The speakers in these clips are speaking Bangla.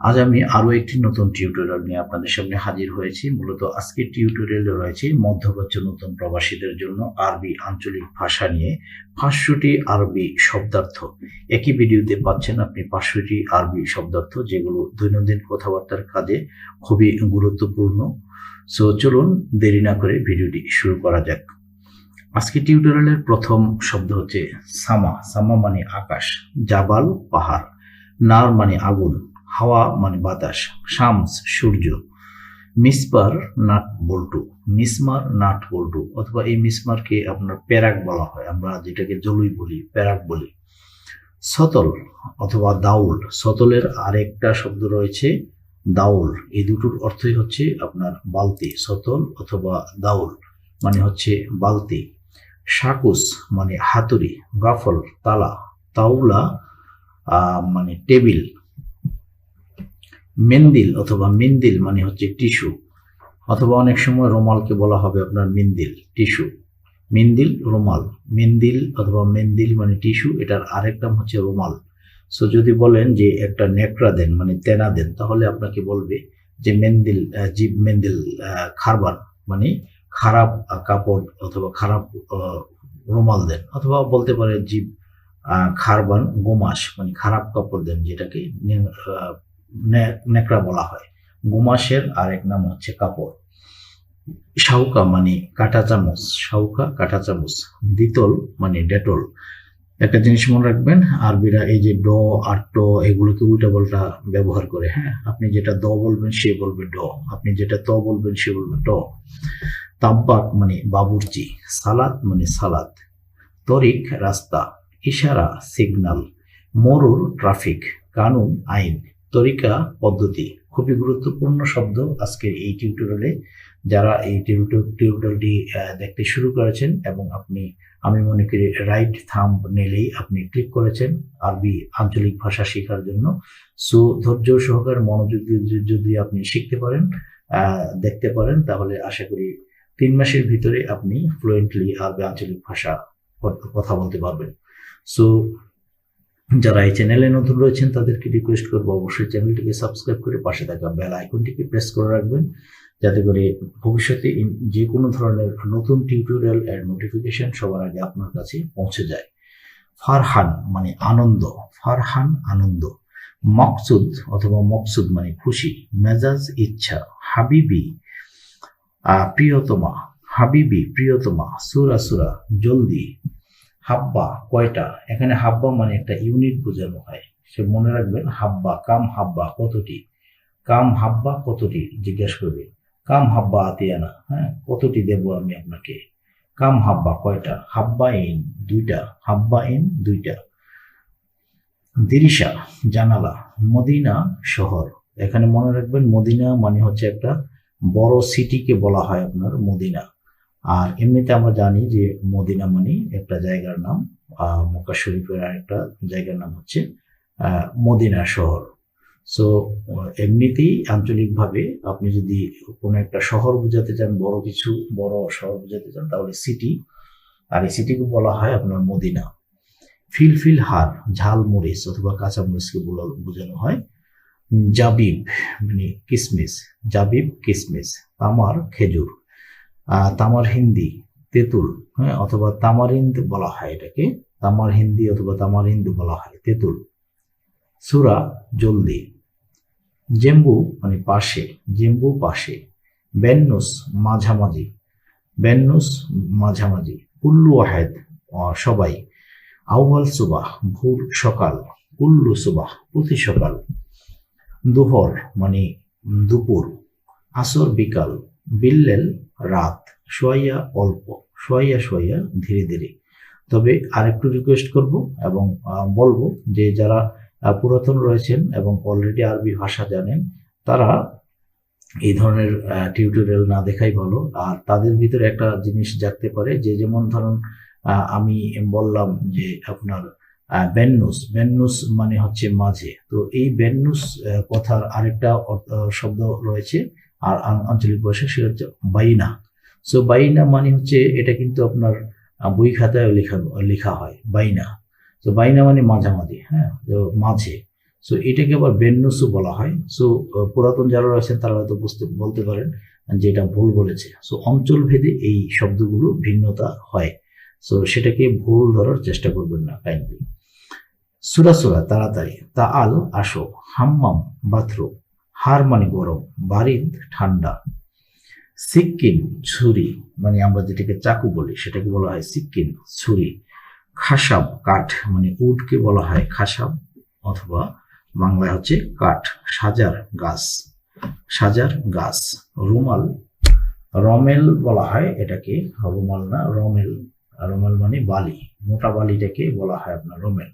আজ আমি আরও একটি নতুন টিউটোরিয়াল নিয়ে আপনাদের সামনে হাজির হয়েছি। মূলত আজকের টিউটোরিয়ালে রয়েছে মধ্যপ্রাচ্য নতুন প্রবাসীদের জন্য আরবি আঞ্চলিক ভাষা নিয়ে পাঁচশোটি আরবি শব্দার্থ। একই ভিডিওতে পাচ্ছেন আপনি পাঁচশোটি আরবি শব্দার্থ, যেগুলো দৈনন্দিন কথাবার্তার কাজে খুবই গুরুত্বপূর্ণ। সো চলুন দেরি না করে ভিডিওটি শুরু করা যাক। আজকে টিউটোরিয়ালের প্রথম শব্দ হচ্ছে সামা। সামা মানে আকাশ, জাবাল, পাহাড়। নার মানে আগুন। হাওয়া মানে বাতাস, শামস, সূর্য। মিসপার নাট বল্টু, মিসমার নাট বল্টু, অথবা এই মিসমারকে আপনার প্যারাক বলা হয়, আমরা যেটাকে জলুই বলি, প্যারাক বলি। সতল অথবা দাউল, সতলের আরেকটা শব্দ রয়েছে দাউল। এই দুটোর অর্থই হচ্ছে আপনার বালতি, সতল অথবা দাউল মানে হচ্ছে বালতি। শাকুস মানে হাতুড়ি, গাফল, তালা তাওলা মানে টেবিল মেন্দিল অথবা মিন্দিল মানে হচ্ছে টিস্যু। অথবা অনেক সময় রুমালকে বলা হবে আপনার মিন্দিল, টিস্যু। মিন্দিল, রুমাল। মিন্দিল অথবা মেন্দিল মানে টিস্যু, এটার আরেক নাম হচ্ছে রুমাল। সো যদি বলেন যে একটা নেকড়া দেন মানে তেনা দেন, তাহলে আপনাকে বলবে যে মেন্দিল জীব মেন্দিল খারবান মানে খারাপ কাপড় অথবা খারাপ রুমাল দেন। অথবা বলতে পারে জীব খারবান, গোমাস মানে খারাপ কাপড় দেন, যেটাকে নেকড়া বলা হয়। গোমাসের আরেক নাম হচ্ছে কাপড়। শাউকা মানে কাঁটা চামচ শাউকা কাঁটা চামচ দ্বিতল মানে ডেটল। একটা জিনিস মনে রাখবেন, আরবিরা এই যে ড, আর ট, এগুলোকে উল্টা পাল্টা ব্যবহার করে হ্যাঁ? আপনি যেটা দ বলবেন, সে বলবে ড। আপনি যেটা ত বলবেন, সে বলবে ট। তাব্বাক মানে বাবুর্চি, সালাত মানে সালাত। তরিক রাস্তা, ইশারা সিগন্যাল মরুর, ট্রাফিক, কানুন, আইন। তরিকা পদ্ধতি। খুবই গুরুত্বপূর্ণ শব্দ আজকের এই টিউটোরিয়ালে যারা এই টিউটো- টিউটোরিয়ালটি দেখতে শুরু করেছেন এবং আপনি, আমি মনে করি রাইট থাম নেলেই আপনি ক্লিক করেছেন আরবি আঞ্চলিক ভাষা শেখার জন্য। সো ধৈর্য সহকারে মনোযোগ যদি- আপনি শিখতে পারেন দেখতে পারেন, তাহলে আশা করি তিন মাসের ভিতরে আপনি ফ্লুয়েন্টলি আরবি আঞ্চলিক ভাষা কথা বলতে পারবেন। সো যারা এই চ্যানেলে নতুন রয়েছেন, তাদেরকে রিকোয়েস্ট করব অবশ্যই চ্যানেলটিকে সাবস্ক্রাইব করে পাশে থাকা বেল আইকনটিকে প্রেস করে রাখবেন, যাতে করে ভবিষ্যতে যে কোনো ধরনের নতুন টিউটোরিয়াল অ্যান্ড নোটিফিকেশন সবার আগে আপনার কাছে পৌঁছে যায়। ফারহান মানে আনন্দ, ফারহান আনন্দ, মকসুদ অথবা মকসুদ মানে খুশি, মেজাজ, ইচ্ছা, হাবিবি প্রিয়তমা হাবিবি, প্রিয়তমা, সুরা সুরা, জলদি হাব্বা, কয়টা? এখানে হাব্বা মানে একটা ইউনিট বোঝানো হয়। সে মনে রাখবেন হাব্বা, কাম হাব্বা কতটি? কাম হাব্বা কতটি? জিজ্ঞেস করবে। কাম হাব্বা আতিয়ানা হ্যাঁ? কতটি দেব আমি আপনাকে? কাম হাব্বা কয়টা? হাব্বা ইন, দুইটা। হাব্বা ইন, দুইটা। দিরিশা, জানালা, মদিনা শহর। এখানে মনে রাখবেন মদিনা মানে হচ্ছে একটা বড় সিটিকে বলা হয় আপনার মদিনা। আর এমনিতে আমরা জানি যে মদিনা মানে একটা জায়গার নাম মক্কা শরীফের আরেকটা জায়গার নাম হচ্ছে মদিনা শহর। সো এমনিতেই আঞ্চলিকভাবে আপনি যদি কোনো একটা শহর বোঝাতে চান, বড় কিছু, বড় শহর বোঝাতে চান, তাহলে সিটি আর এই সিটিকে বলা হয় আপনার মদিনা। ফিলফিল হার, ঝাল মরিচ অথবা কাঁচা মরিচকে বোঝানো হয়। জাবিব মানে কিসমিস, জাবিব কিসমিস, তামার খেজুর। তামার হিন্দি, তেঁতুল হ্যাঁ অথবা তামারিন্দ বলা হয় এটাকে, তামার হিন্দি অথবা তামারিন্দ বলা হয়, তেঁতুল। সুরা জলদি। জেম্বু মানে পাশে, জেম্বু পাশে। বেন্নুস, মাঝামাঝি। বেন্নুস, মাঝামাঝি। কুল্লু ওয়াহেদ সবাই। আউয়াল সুবাহ, ভোর সকাল। কুল্লু সুবাহ, প্রতি সকাল। দুহর মানে দুপুর। আসর, বিকাল। বিল্লেল রাত। শোয়াইয়া অল্প, শোয়াইয়া শোয়াইয়া ধীরে ধীরে। তবে আরেকটু রিকোয়েস্ট করব এবং বলব যে যারা পুরাতন রয়েছেন এবং অলরেডি আরবি ভাষা জানেন, তারা এই ধরনের টিউটোরিয়াল না দেখাই ভালো। আর তাদের ভিতরে একটা জিনিস জাগতে পারে যে যেমন ধরুন আমি বললাম যে আপনার বেন্নুস বেন্নুস মানে হচ্ছে মাঝে। তো এই বেন্নুস কথার আরেকটা শব্দ রয়েছে আর আঞ্চলিক ভাষা সে হচ্ছে বাইনা। সো বাইনা মানে হচ্ছে এটা কিন্তু আপনার বই খাতায় লেখা লেখা হয়, বাইনা। তো বাইনা মানে মাঝামাঝি হ্যাঁ মাঝে। সো এটাকে আবার বেন্নুসও বলা হয়। সো পুরাতন যারা রয়েছেন তারা হয়তো বুঝতে, বলতে পারেন যে এটা ভুল বলেছে। সো অঞ্চল ভেদে এই শব্দগুলো ভিন্নতা হয়। সো সেটাকে ভুল ধরার চেষ্টা করবেন না কাইন্ডলি সুরা সুরা, তাড়াতাড়ি। তা আল আসো। হাম্মাম, বাথরুম। হার মানে গরম বারিদ ঠান্ডা। সিক্কিন ছুরি মানে আমরা যেটাকে চাকু বলি, সেটাকে বলা হয় সিক্কিন ছুরি। খাসাব, কাঠ মানে উডকে বলা হয় খাসাব, অথবা বাংলায় হচ্ছে কাঠ, সাজার গাছ সাজার গাছ। রুমাল, রমেল বলা হয় এটাকে, রুমাল না, রমেল। রমেল মানে বালি, মোটা বালিটাকে বলা হয় আপনার রমেল।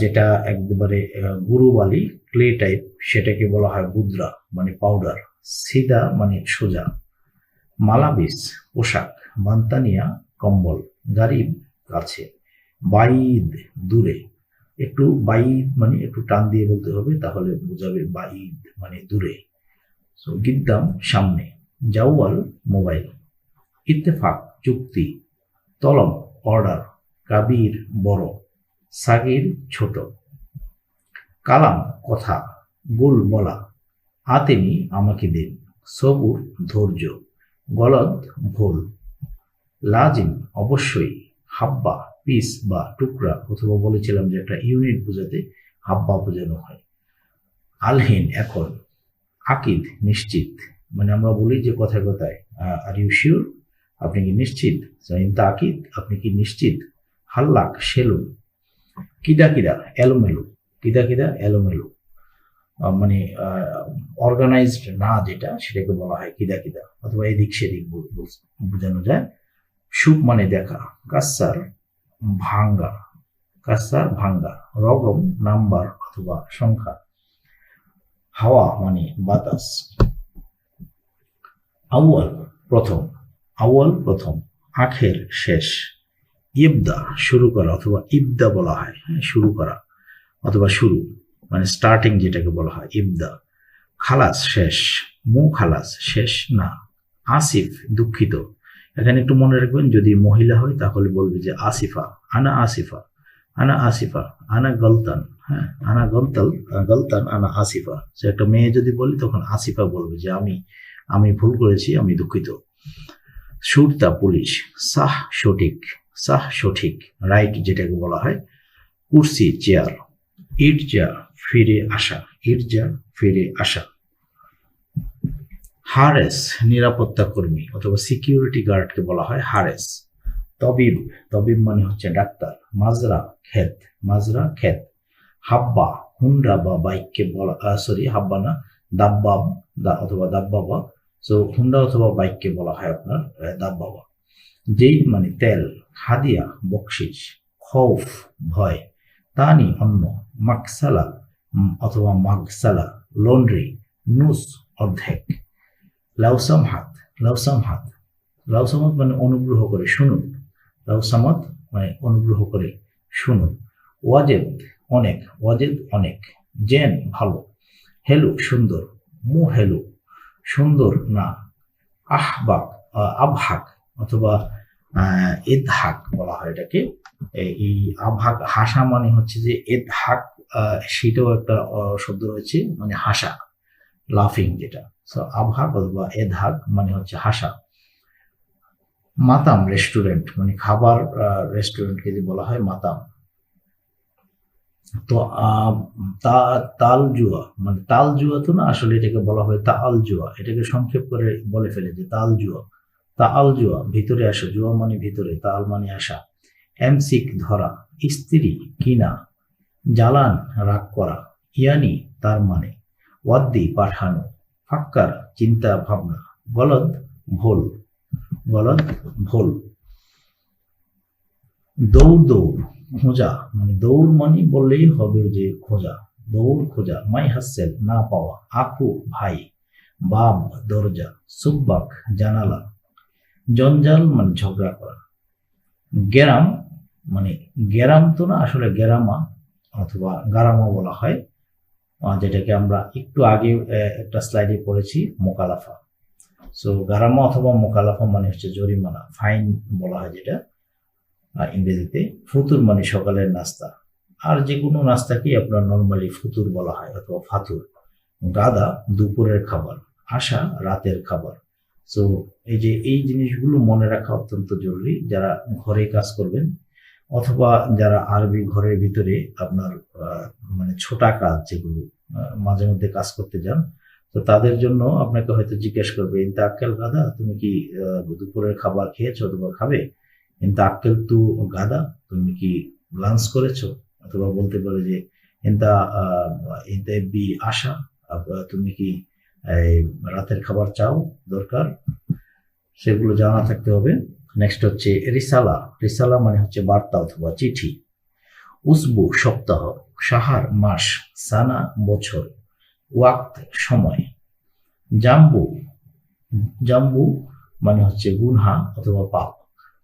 যেটা একবারে গুরু বালি ক্লে টাইপ সেটাকে বলা হয় বুদ্রা মানে পাউডার সিদা মানে সোজা। মালাবিস, পোশাক, বান্তানিয়া, কম্বল, গারিব কাছে বাইদ, দূরে। একটু বাইদ মানে একটু টান দিয়ে বলতে হবে, তাহলে বোঝাবে বাইদ মানে দূরে। গিদ্দাম, সামনে। জাওয়াল মোবাইল। ইত্তেফাক, চুক্তি। তলব অর্ডার কাবির, বড়। সাগির, ছোট। কালাম কথা, গুল বলা আতেনি আমাকে দিন, সবুর ধৈর্য, গলদ ভুল, লাজিম অবশ্যই, হাব্বা, পিস বা টুকরা, অথবা বলেছিলাম যে একটা ইউনিট বোঝাতে হাব্বা বোঝানো হয়। আলহিন এখন, আকিদ নিশ্চিত মানে আমরা বলি যে কথায় কথায় আর ইউ শিওর আপনি কি নিশ্চিত? আকিদ, আপনি কি নিশ্চিত? হাল্লাক, সেলুন কিদা কিদা এলোমেলো। কিদা কিদা এলোমেলো। মানে অর্গানাইজড না যেটা, সেটাকে বলা হয় কিদা কিদা, অথবা এদিক সেদিক বোঝানো যায়। সুপ মানে দেখা, কাসার ভাঙ্গা কাসার ভাঙ্গা, রগম নাম্বার অথবা সংখ্যা। হাওয়া মানে বাতাস। আউয়াল প্রথম আউয়াল প্রথম, আখের শেষ। ইবদা শুরু করা অথবা ইবদা বলা হয় হ্যাঁ শুরু করা। অথবা শুরু মানে স্টার্টিং যেটাকে বলা হয়, ইবদা। খালাস, শেষ। মু খালাস, শেষ না। আসিফ, দুঃখিত। এখানে একটু মনে রাখবেন, যদি মহিলা হয় তাহলে বলবে যে আসিফা, আনা আসিফা আনা আসিফা, আনা গলতান হ্যাঁ আনা গলতাল গলতান, আনা আসিফা। সে একটা মেয়ে যদি বলি, তখন আসিফা বলবে যে আমি আমি ভুল করেছি, আমি দুঃখিত। সুরতা, পুলিশ। সাহ সঠিক সাহ সঠিক। রাইট যেটাকে বলা হয়, কুর্সি, চেয়ার। ইটজা ফিরে আসা ইটজা ফিরে আসা। হারেস, নিরাপত্তা কর্মী, অথবা সিকিউরিটি গার্ডকে বলা হয়, হারেস। তবিব তবিব মানে হচ্ছে ডাক্তার। মাজরা ক্ষেত মাজরা ক্ষেত হাব্বা, হুন্ডা বা বাইককে বলা সরি হাব্বা না, দাব্বাব, দা, অথবা দাব্বাবা। সো হুন্ডা অথবা বাইককে বলা হয় আপনার দাব্বাবা। যেই মানে তেল, হাদিয়া বকশিস খৌফ, ভয়। তানি অন্য মাকসালা অথবা মাগসালা লন্ড্রি নুস অর্ধেক। লাউসাম হাত লাউসাম হাত লাউসামত মানে অনুগ্রহ করে শুনুন। লাউসামাত মানে অনুগ্রহ করে শুনুন। ওয়াজেদ অনেক ওয়াজেদ অনেক। জেন ভালো। হেলু সুন্দর মু হেলু। সুন্দর না। আহবাক আহ, আবহাক অথবা আহ, এদহাক বলা হয় এটাকে। এই- আবহাক হাসা মানে হচ্ছে যে এদহাক আহ, সেটাও একটা শব্দ রয়েছে মানে হাসা লাফিং যেটা। সো আবহাক অথবা এদহাক মানে হচ্ছে হাসা। মাতাম রেস্টুরেন্ট মানে খাবার রেস্টুরেন্টকে যে বলা হয় মাতাম। তা তাল জুয়া মানে তাল জুয়া তো না আসলে এটাকে বলা হয় তাল জুয়া এটাকে সংক্ষেপ করে বলে ফেলে যে তাল জুয়া তাল জুয়া ভিতরে আসা জুয়া মানে ভিতরে তাল মানে আসা। এমসিক ধরা, স্ত্রী কিনা জ্বালান, রাগ করা, ইয়ানি, তার মানে ওয়াদ্দি, পাঠানো, ফাক্কার, চিন্তা, ভাবনা, গলদ, ভুল গলদ, ভুল। দৌড় দৌড়, খোঁজা মানে দৌড় মানে বললেই হবে যে খোঁজা, দৌড়, খোঁজা, মাই হাসেল, না পাওয়া আখু ভাই বাব দরজা, সুব্বাক, জানালা, জঞ্জাল মানে ঝগড়া করা। গেরাম মানে গেরাম তো না, আসলে গেরামা অথবা গারামা বলা হয় যেটাকে আমরা একটু আগে একটা স্লাইডে পড়েছি, মোকালাফা। সো গারামা অথবা মোকালাফা মানে হচ্ছে জরিমানা, ফাইন বলা হয় যেটা ইংরেজিতে। ফুতুর মানে সকালের নাস্তা। আর যে কোনো নাস্তাকেই আপনার নর্মালি ফুতুর বলা হয় অথবা ফাতুর। গাদা, দুপুরের খাবার আশা রাতের খাবার। সো এই যে এই জিনিসগুলো মনে রাখা অত্যন্ত জরুরি, যারা ঘরে কাজ করবেন অথবা যারা আরবি ঘরের ভিতরে আপনার মানে ছোটা কাজ যেগুলো মাঝে মধ্যে কাজ করতে যান, তো তাদের জন্য আপনাকে হয়তো জিজ্ঞেস করবে, ইন্তা আক্কেল গাদা? তুমি কি দুপুরের খাবার খেয়েছো অথবা খাবে? ইন্তা আক্কেল তু গাদা? তুমি কি লাঞ্চ করেছ? অথবা বলতে পারে যে, ইন্তা ইন্তা বি আশা? তুমি কি রাতের খাবার চাও? দরকার? সেগুলো জানা থাকতে হবে। নেক্সট হচ্ছে রিসালা। রিসালা মানে হচ্ছে বার্তা অথবা চিঠি। উসবু, সপ্তাহ, সাহার, মাস, সানা, বছর, ওয়াক্ত, সময়। জাম্বু জাম্বু মানে হচ্ছে গুনহা অথবা পাপ।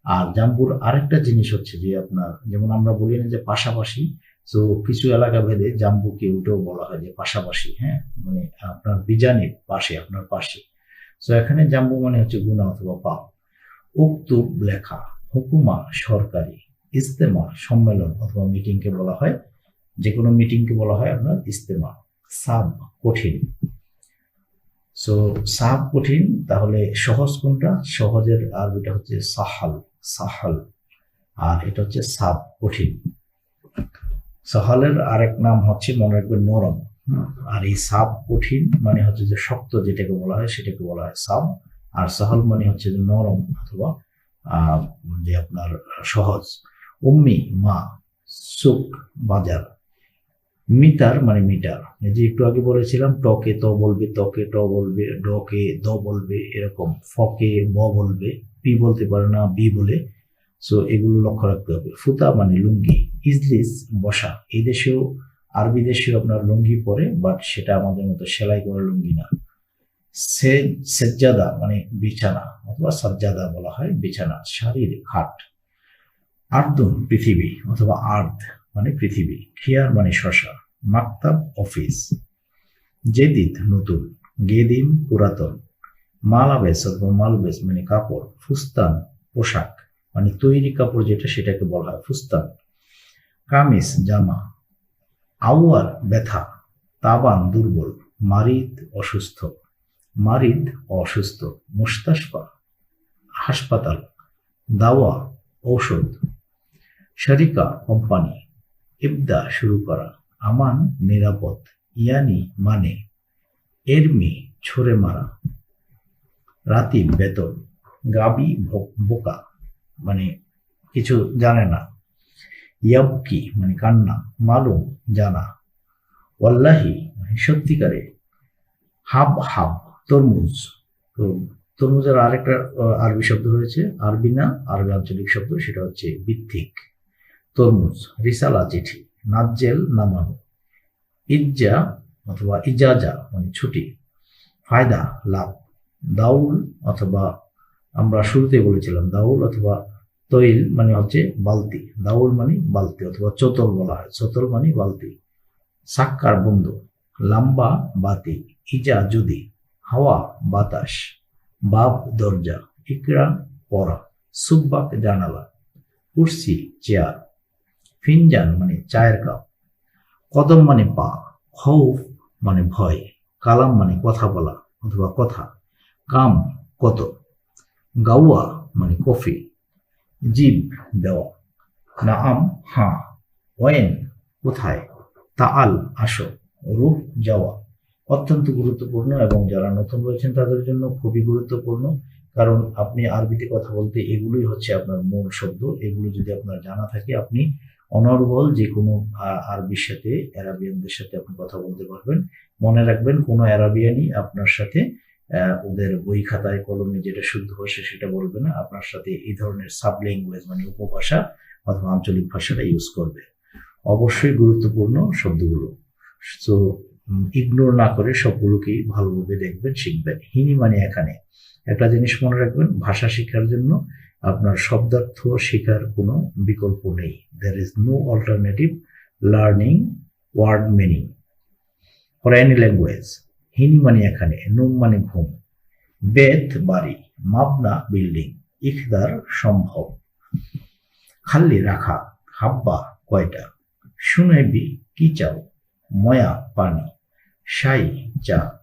আর জাম্বুর আরেকটা জিনিস হচ্ছে যে আপনার, যেমন আমরা বলি না যে পাশাপাশি, তো কিছু এলাকা ভেদে জাম্বুকে উল্টেও বলা হয় যে পাশাপাশি হ্যাঁ? মানে আপনার বিজানির পাশে, আপনার পাশে। তো এখানে জাম্বু মানে হচ্ছে গুণা অথবা পাপ। উক্তুব লেখা হুকুমা সরকারি ইস্তেমা সম্মেলন অথবা মিটিংকে বলা হয় যে কোনো মিটিংকে বলা হয় আপনার ইস্তেমা। সাব কঠিন। সো সাব কঠিন, তাহলে সহজ কোনটা? সহজের আরবিটা হচ্ছে সাহাল সাহাল। আর এটা হচ্ছে সাব কঠিন। সাহালের আরেক নাম হচ্ছে, মনে রাখবেন, নরম। আর এই সাব কঠিন মানে হচ্ছে যে শক্ত, যেটাকে বলা হয়, সেটাকে বলা হয় সাব। আর সাহল মানে হচ্ছে যে নরম অথবা যে আপনার সহজ। উম্মি, মা সুক বাজার। মিটার মানে মিটার। যে একটু আগে বলেছিলাম, টকে ত বলবে, তকে ট বলবে, ডকে দ বলবে, এরকম ফকে ব বলবে, পি বলতে পারে না, বি বলে। সো এগুলো লক্ষ্য রাখতে হবে। ফুতা মানে লুঙ্গি, ইজলিস বসা। এই দেশেও, আরবি দেশেও আপনার লুঙ্গি পরে বাট সেটা আমাদের মতো সেলাই করা লুঙ্গি না। সেজ্জাদা মানে বিছানা, অথবা সাজ্জাদা বলা হয় বিছানা শারীর খাট। আর্দুন, পৃথিবী, অথবা আর্থ মানে পৃথিবী, খিয়ার মানে শশা। মাকতাব, অফিস। জেদিদ, নতুন গেদিন পুরাতন। মালাবেস অথবা মালবেস মানে কাপড়, ফুস্তান, পোশাক মানে তৈরি কাপড় যেটা সেটাকে বলা হয় ফুস্তান। কামিজ, জামা। আউয়ার, ব্যথা। তাবান, দুর্বল। মারিদ, অসুস্থ। মারিদ অসুস্থ, মুস্তাশফা, হাসপাতাল, দাওয়া, ঔষধ, শরিকা কোম্পানি, ইবদা শুরু করা, আমান নিরাপদ, ইয়ানি মানে এরমি ছুঁড়ে মারা, রাতি বেতন, গাবি বোকা মানে কিছু জানে না, ইয়াবকি মানে কান্না, মালুম জানা, ওয়াল্লাহি মানে সত্যিকারে, হাব হাব তরমুজ। তো তরমুজের আরেকটা আরবি শব্দ রয়েছে আরবি না আরবি আঞ্চলিক শব্দ, সেটা হচ্ছে ভিত্তিক। তরমুজ, রিসালা চিঠি, নাজ্জেল নামানো। ইজ্জা অথবা ইজাজা মানে ছুটি। ফায়দা, লাভ। দাউল অথবা, আমরা শুরুতে বলেছিলাম, দাউল অথবা তৈল মানে হচ্ছে বালতি। দাউল মানে বালতি অথবা চতল বলা হয়। চতল মানে বালতি। সাক্কার বন্ধু, লাম্বা বাতি, ইজা যদি। হাওয়া, বাতাস বাব দরজা, ইকরা, পড়া, সুব্বাক জানালা, কুর্সি, চেয়ার, ফিনজান মানে চায়ের কাপ, কদম মানে পা, খৌফ মানে ভয়, কালাম মানে কথা বলা অথবা কথা, কাম কত, গাওয়া মানে কফি, জিব দেওয়া, নাআম হ্যাঁ ওয়েন কোথায়, তাআল আসো রূপ যাওয়া। অত্যন্ত গুরুত্বপূর্ণ এবং যারা নতুন রয়েছেন তাদের জন্য খুবই গুরুত্বপূর্ণ। কারণ আপনি আরবিতে কথা বলতে এগুলোই হচ্ছে আপনার মূল শব্দ। এগুলো যদি আপনার জানা থাকে, আপনি অনর্গল যে কোনো আরবির সাথে, অ্যারাবিয়ানদের সাথে আপনি কথা বলতে পারবেন। মনে রাখবেন, কোনো অ্যারাবিয়ানই আপনার সাথে ওদের বই খাতায়, কলমে যেটা শুদ্ধ ভাষা সেটা বলবে না। আপনার সাথে এই ধরনের সাব ল্যাঙ্গুয়েজ মানে উপভাষা অথবা আঞ্চলিক ভাষাটা ইউজ করবে। অবশ্যই গুরুত্বপূর্ণ শব্দগুলো। তো ইগনোর না করে সবগুলোকেই ভালোভাবে দেখবেন, শিখবেন। হিনি মানে এখানে। একটা জিনিস মনে রাখবেন, ভাষা শেখার জন্য আপনার শব্দার্থ শেখার কোনো বিকল্প নেই। There is no alternative learning word meaning for any language হিনি মানে এখানে নুম মানে ঘুম। বেত বাড়ি মাবনা বিল্ডিং ইখদার সম্ভব। খাল্লি রাখা, হাব্বা, কয়টা? শুনেবি কি চাও? ময়া, পানি। শাই চা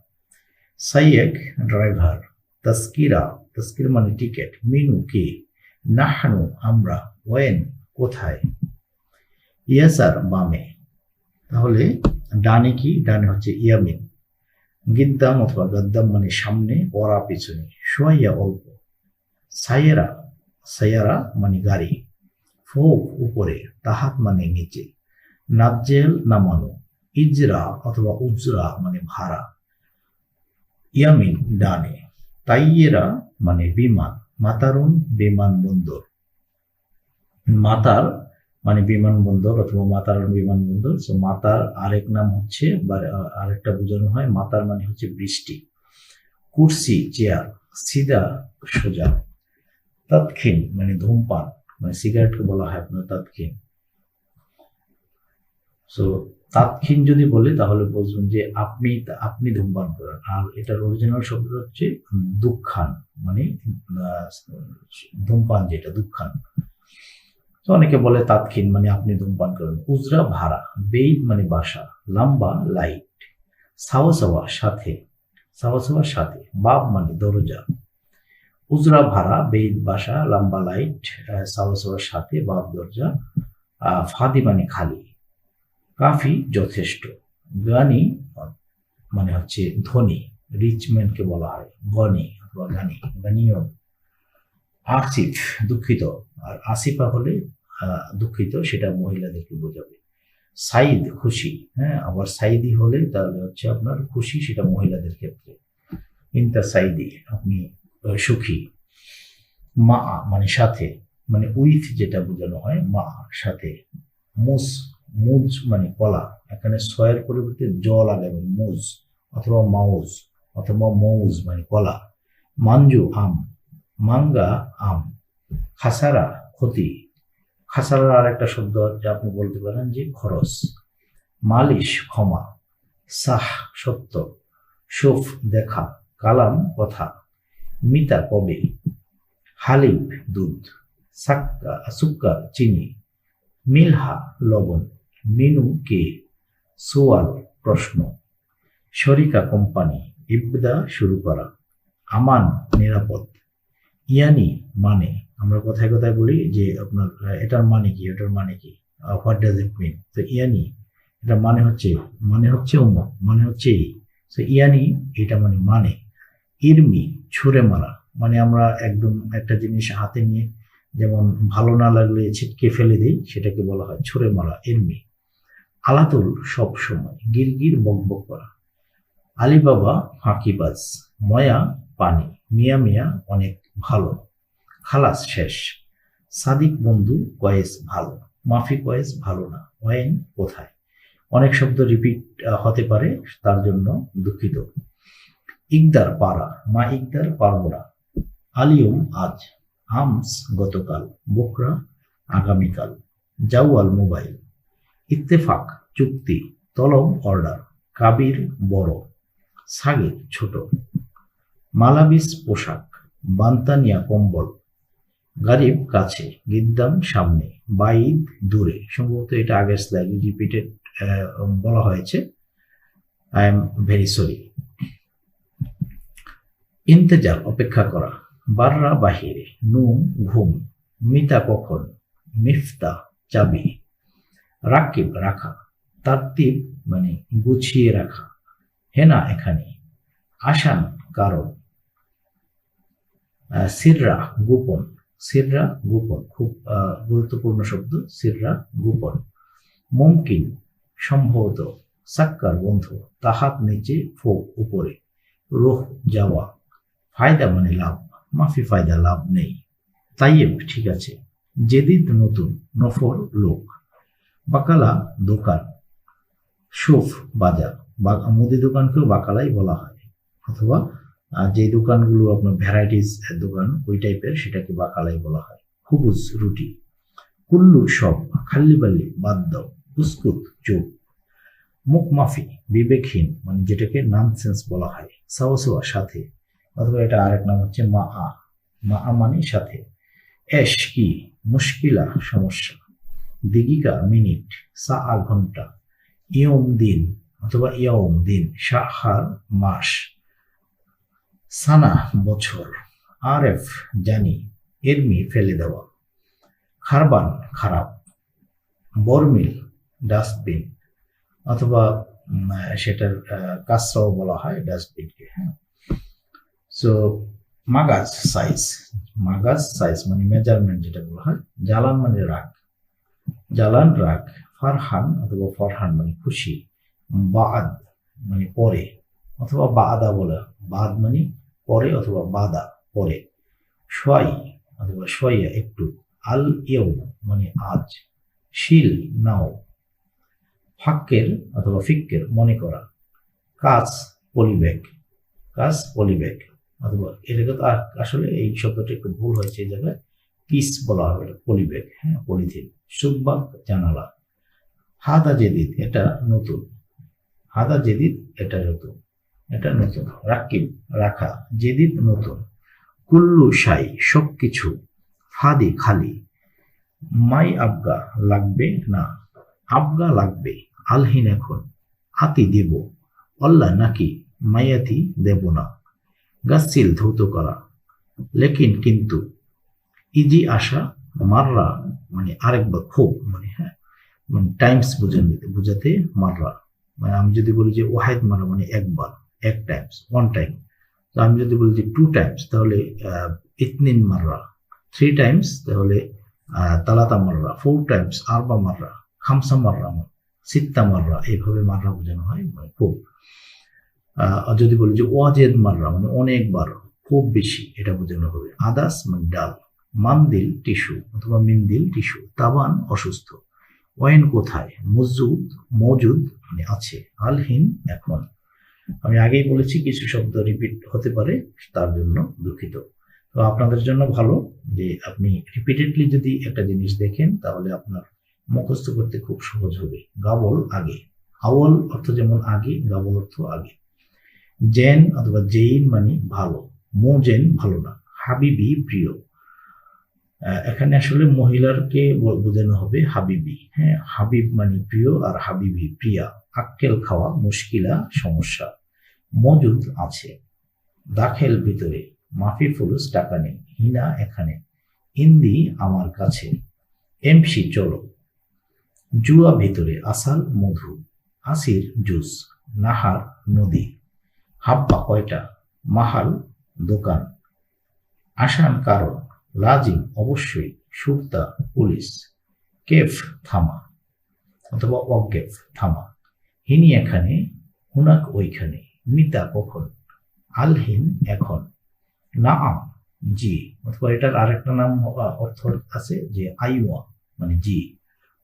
সাইয়েক ড্রাইভার, তস্কিরা, তস্কির মানে টিকেট, মিনু কে, নাহানু আমরা, ওয়েন কোথায়? ইয়াসার বামে তাহলে ডানে কি? ডানে হচ্ছে ইয়ামিন। গিদ্দাম অথবা গদ্দাম মানে সামনে ওরা পিছনে, সোয়াইয়া অল্প। সাইয়েরা, সাইয়ারা মানে গাড়ি। ফোক উপরে, তাহাত মানে নিচে। নাজ্জেল নামানো। ইজরা অথবা উজরা মানে ভাড়া। ইয়ামিন ডানে। তাইয়েরা মানে বিমান, মাতারুন বিমানবন্দর। মাতার মানে বিমানবন্দর অথবা মাতার বিমানবন্দর। তো মাতার আরেক নাম হচ্ছে আরেকটা বোঝানো হয়, মাতার মানে হচ্ছে বৃষ্টি। কুর্সি, চেয়ার, সিদা সোজা। তৎক্ষিণ মানে ধূমপান মানে সিগারেটকে বলা হয় আপনার তৎক্ষিণ। সো তাৎক্ষীণ যদি বলে, তাহলে বুঝবেন যে আপনি আপনি ধূমপান করেন। আর এটার অরিজিনাল শব্দ হচ্ছে দুঃখান মানে ধূমপান যেটা, দুঃখান। তো অনেকে বলে তাৎক্ষীণ মানে আপনি ধূমপান করেন। উজরা ভাড়া বেইদ মানে বাসা, লাম্বা লাইট, সাওয়া সাথে সাওয়া সাথে বাব মানে দরজা। উজরা ভাড়া বেইদ বাসা, লাম্বা লাইট সাওয়া সাথে বাব দরজা ফাদি মানে খালি। কাফি যথেষ্ট। গানি মানে হচ্ছে ধনী রিচ ম্যানকে বলা হয়। গনি অথবা গানি গানিও আসিফ দুঃখিত। আর আসিফা হলে দুঃখিত, সেটা মহিলাদেরকে বোঝাবে। সাইদ, খুশি হ্যাঁ? আবার সাইদি হলে তাহলে হচ্ছে আপনার খুশি, সেটা মহিলাদের ক্ষেত্রে। ইন্তা সাইদি, আপনি সুখী। মা মানে সাথে মানে উইথ যেটা বোঝানো হয়, মা, সাথে। মুস মুজ মানে কলা। এখানে ছয়ের পরিবর্তে জ লাগাবেন, মুজ অথবা মাউজ অথবা মৌজ মানে কলা। মাঞ্জু, আম। মাঙ্গা, আম। খাসারা, ক্ষতি। খাসারার আর একটা শব্দ যা আপনি বলতে পারেন যে খরচ। মালিশ, ক্ষমা। সাহ, সত্য। সুফ, দেখা। কালাম, কথা। মিতা, কবে। হালিব দুধ। সাক্কা, সুক্কা, চিনি। মিলহা, লবণ। মিনু কে সোয়াল প্রশ্ন। শরিকা কোম্পানি, ইবদা শুরু করা। আমান নিরাপদ। ইয়ানি মানে আমরা কথায় কথায় বলি যে আপনার, এটার মানে কি, এটার মানে কি? হোয়াট ডাজ ইট মিন তো ইয়ানি, এটা মানে হচ্ছে মানে হচ্ছে উমক মানে হচ্ছে এই। তো ইয়ানি, এটা মানে মানে। ইরমি, ছুঁড়ে মারা। মানে আমরা একদম একটা জিনিস হাতে নিয়ে যেমন ভালো না লাগলে ছিটকে ফেলে দিই, সেটাকে বলা হয় ছুঁড়ে মারা এমনি আলাতুল সব সময়, গিরগির বকবক করা। আলিবাবা ফাঁকিবাজ ময়া, পানি, মিয়া মিয়া, অনেক ভালো। খালাস শেষ। সাদিক বন্ধু, কয়েস ভালো। মাফি কয়েস ভালো না। ওয়েন কোথায়? অনেক শব্দ রিপিট হতে পারে, তার জন্য দুঃখিত। ইকদার পারা মা ইকদার পারব না আলিয়ম আজ, আমস গতকাল, বোকরা আগামীকাল। জাওয়াল মোবাইল। ইত্তেফাক, চুক্তি, তলব অর্ডার, কাবির বড়, সাগির ছোট। মালাবিস পোশাক, বান্তানিয়া কম্বল, গারিব কাছে, গিদ্দাম সামনে, বাইদ দূরে। সম্ভবত এটা আগের স্লাইড রিপিটেড বলা হয়েছে। আই এম ভেরি সরি ইন্তেজার, অপেক্ষা করা, বাররা বাহিরে নুম ঘুম, মিতা কখন, মিফতা, চাবি। রাকিব, রাখা। তাত্তিব মানে গুছিয়ে রাখা। হেনা এখানে। আসান কারণ। সিররা গোপন। সিররা গোপন। খুব গুরুত্বপূর্ণ শব্দ, সিররা গোপন। মুমকিন সম্ভবত সাক্কার বন্ধু। তাহাত নিচে, ফোক উপরে। রোহ যাওয়া। ফায়দা মানে লাভ। মাফি ফায়দা, লাভ নেই। তাইয়েব ঠিক আছে। জেদিদ নতুন, নফর লোক। বাকালা দোকান সুফ বাজার। বা মুদি দোকানকেও বাকালাই বলা হয়। অথবা যে দোকানগুলো আপনার ভ্যারাইটিস দোকান, ওই টাইপের সেটাকে বাকালাই বলা হয়। খুবুজ রুটি। কুল্লু সব খাল্লি বাল্লি বাদ দাও, উস্কুত চুপ মুখ মাফি, বিবেকহীন মানে যেটাকে ননসেন্স বলা হয়। সাওয়াসোয়া, সাথে। অথবা এটা আরেক নাম হচ্ছে মা আ মা আ মানে সাথে। এশ কি, মুশকিলা, সমস্যা। দিগিকা মিনিট, সা আ ঘণ্টা, ইয়ম দিন অথবা ইয়ম দিন শাহার মাস, সানা বছর আর এফ জানি, এরমি ফেলে দেওয়া, খারবান খারাপ, বরমিল ডাস্টবিন অথবা সেটার কাজটাও বলা হয় ডাস্টবিনকে হ্যাঁ। সো, মাগাজ সাইজ মাগাজ সাইজ মানে মেজারমেন্ট যেটা বলা হয় জালান মানে রাগ। জালান রাগ, ফারহান অথবা ফরহান মানে খুশি, বাদ মানে পরে, অথবা বাদা বলা, বাদ মানে পরে অথবা বাদা পরে। সোয়াই অথবা সোয়াইয়া একটু, আল ইয়ৌ মানে আজ, শিল নাও। ফাক্কের অথবা ফিক্কের মনে করা, কাজ পলিব্যাগ কাজ পলিব্যাগ অথবা এটাকে তো আসলে এই শব্দটা একটু ভুল হয়েছে, এই জায়গায় পিস বলা হবে পলিব্যাগ হ্যাঁ পলিথিন সুব্বাক জানালা। হাদা জেদিদ, এটা নতুন। হাদা জেদিদ, এটা নতুন। এটা নতুন। রাকিব, রাখা। জেদিদ, নতুন। কুল্লু সাই সব কিছু ফাদি, খালি। মাই আবগা লাগবে? না। আবগা লাগবে। আলহিন এখন। আতি দেব। অল্লাহ নাকি মায়াতি দেব না। গাছিল ধৌত করা। লেকিন কিন্তু ইজি আসা মাররা মানে আরেকবার খুব মানে হ্যাঁ মানে টাইমস বোঝান বোঝাতে মাররা। মানে আমি যদি বলি যে ওয়াহেদ মারা মানে একবার, এক টাইমস ওয়ান টাইম তো আমি যদি বলি যে টু টাইমস তাহলে ইতনিন মাররা। থ্রি টাইমস তাহলে তালাতা মাররা। Four Times আরবা মাররা। খামসা মাররা সিত্তা মাররা। এইভাবে মাররা বোঝানো হয় মানে খুব। যদি বলি যে ওয়াজেদ মাররা মানে অনেকবার, খুব বেশি এটা বোঝানো হবে। আদাস মানে ডাল। মানদিল টিস্যু অথবা মিন্দিল টিস্যু, তাবান অসুস্থ। ওয়েন কোথায়? মজুদ মজুদ মানে আছে। আলহীন, এখন। আমি আগেই বলেছি কিছু শব্দ রিপিট হতে পারে, তার জন্য দুঃখিত। তো আপনাদের জন্য ভালো যে আপনি রিপিটেডলি যদি একটা জিনিস দেখেন, তাহলে আপনার মুখস্থ করতে খুব সহজ হবে। গাবল আগে। আওয়াল অর্থ যেমন আগে, গাবল অর্থ আগে। জেন অথবা জেইন মানে ভালো। মোজেন ভালো না। হাবিবি প্রিয়। এখানে আসলে মহিলারকে বোঝানো হবে হাবিবি। হ্যাঁ হাবিব মানে প্রিয় আর হাবিবি প্রিয়া। আক্কেল খাওয়া মুশকিলা, সমস্যা। মজুদ আছে। দাখেল ভিতরে। মাফি ফুলুস টাকা নেই। হিনা এখানে। ইন্দি আমার কাছে। এমসি, চলো। জুয়া ভিতরে। আসাল, মধু। আসির, জুস। নাহার, নদী। হাব্বা কয়টা? মাহাল, দোকান। আসান, কারণ। লাজিম অবশ্যই সুক্তা পুলিশ। কেফ, থামা। অথবা অজ্ঞেফ, থামা। হিনি এখানে, হুনাক ওইখানে। মিতা কখন? আলহিন এখন। নাআম, জি। অথবা এটার আরেকটা নাম অর্থ আছে যে আইওয়া মানে জি।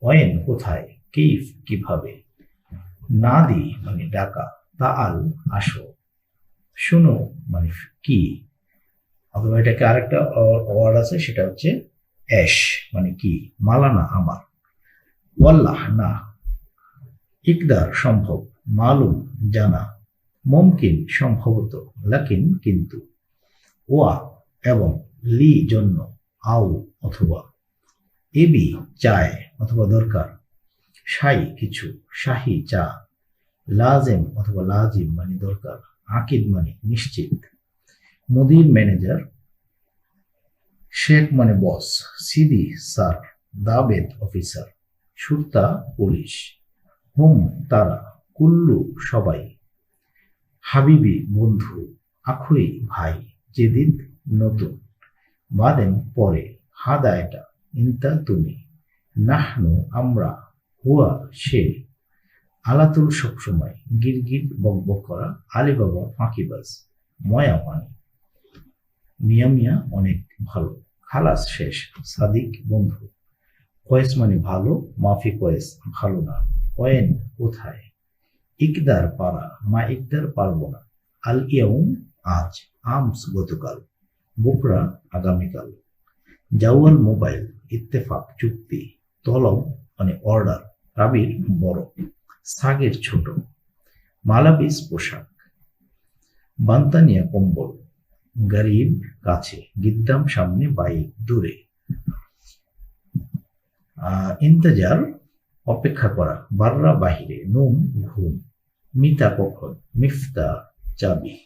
ওয়েন কোথায়? কেইফ কীভাবে? নাদি মানে ডাকা। তা আল আসো। শুনো মানে কি? অথবা এটাকে আরেকটা ওয়ার্ড আছে, সেটা হচ্ছে অ্যাশ মানে কি? মালানা আমার। ওয়াল্লাহ, না। ইকদার, সম্ভব। মালুম, জানা। মমকিন, সম্ভবত। লাকিন, কিন্তু। ওয়া, এবং লি, জন্য। আউ অথবা। এবি, চায়, অথবা দরকার। শাই কিছু। শাহি, চা। লাজেম, অথবা লাজিম মানে দরকার। আকিদ মানে নিশ্চিত। মুদির ম্যানেজার শেখ মানে বস সিদি স্যার, দাবেদ অফিসার, সুরতা পুলিশ, হুম, তারা, কুল্লু সবাই, হাবিবি বন্ধু আখুই ভাই, যেদিন নতুন, বাদেন পরে, হাদা এটা, ইন্তা তুমি, নাহনু আমরা, হুয়া সে, আলাতুল সবসময় গিরগির বকবক করা, আলিবাবা ফাঁকিবাজ, ময়া মিয়া মিয়া অনেক ভালো। খালাস শেষ, সাদিক বন্ধু। কয়েস মানে ভালো, মাফি কয়েস, ভালো না। কয়েন কোথায়? ইকদার পারা মা ইকদার পারব না। আল ইয়াউম, আজ, আমস গতকাল। বুকরা, আগামীকাল। জাওয়াল মোবাইল, ইত্তেফাক, চুক্তি, তলব মানে অর্ডার। রাবির বড়, সাগের ছোট। মালাবিস পোশাক। বান্তানিয়া কম্বল। গরিব, কাছে, গিদ্দাম, সামনে বাইক দূরে। ইন্তজার, অপেক্ষা করা, বাররা বাহিরে নুম ঘুম, মিতা কখন, মিফতা, চাবি।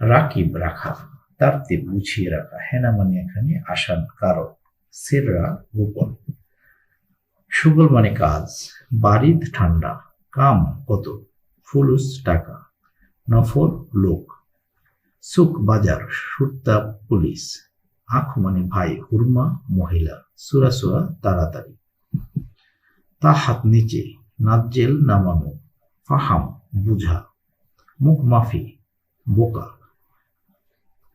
রাকিব, রাখা তারতিব বুঝিয়ে রাখা হেনা মানে এখানে আসান কারণ, সেররা, গোপন। সুগল মানে কাজ, বারিদ ঠান্ডা, কাম কত, ফুলুস টাকা নফর লোক। সুক বাজার সুরতা পুলিশ। আখ মানে ভাই, হুরমা, মহিলা। সুরা সুরা, তাড়াতাড়ি। তা হাত নিচে, নাজ্জেল নামানো। ফাহাম, বুঝা। মুখ মাফি, বোকা।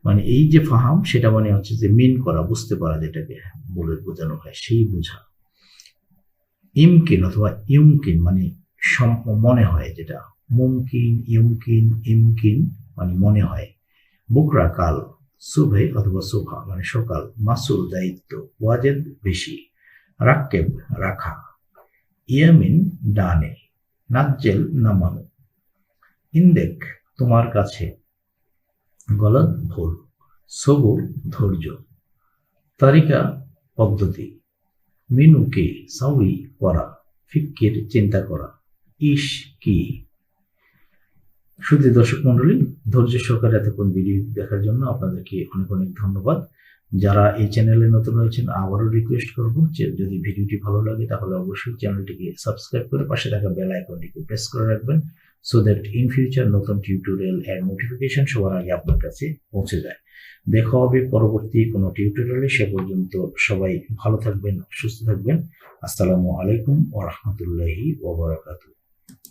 মানে এই যে ফাহাম, সেটা মানে হচ্ছে যে মিন করা, বুঝতে পারা যেটাকে বলে বোঝানো হয়, সেই বোঝা। ইমকিন অথবা মানে সম- মনে হয় যেটা। মুমকিন, ইউমকিন, ইমকিন মানে মনে হয়। বুকরা কাল সুবে অথবা সুভা মানে সকাল, মাসুল দায়িত্ব ওয়াজেদ বেশি, রাক্কেব রাখা, ইয়ামিন ডানে, নাজ্জেল নামানো, ইন্দেক তোমার কাছে, গলত ভুল সবুর ধৈর্য, তারিকা পদ্ধতি, মিনুকে সাউই করা, ফিক্কির চিন্তা করা ইস কি শুধু দর্শক মন্ডলী, ধৈর্য সহকারে এতক্ষণ ভিডিও দেখার জন্য আপনাদেরকে অনেক অনেক ধন্যবাদ। যারা এই চ্যানেলে নতুন হয়েছেন আবারও রিকোয়েস্ট করব যে যদি ভিডিওটি ভালো লাগে, তাহলে অবশ্যই চ্যানেলটিকে সাবস্ক্রাইব করে পাশে থাকা বেল আইকনটিকে প্রেস করে রাখবেন সো দ্যাট ইন ফিউচার নতুন টিউটোরিয়াল এর নোটিফিকেশন সবার আগে আপনার কাছে পৌঁছে যায়। দেখা হবে পরবর্তী কোনো টিউটোরিয়ালে সে পর্যন্ত সবাই ভালো থাকবেন, সুস্থ থাকবেন। আসসালামু আলাইকুম ওয়া রাহমাতুল্লাহি ওয়া বারাকাতুহু।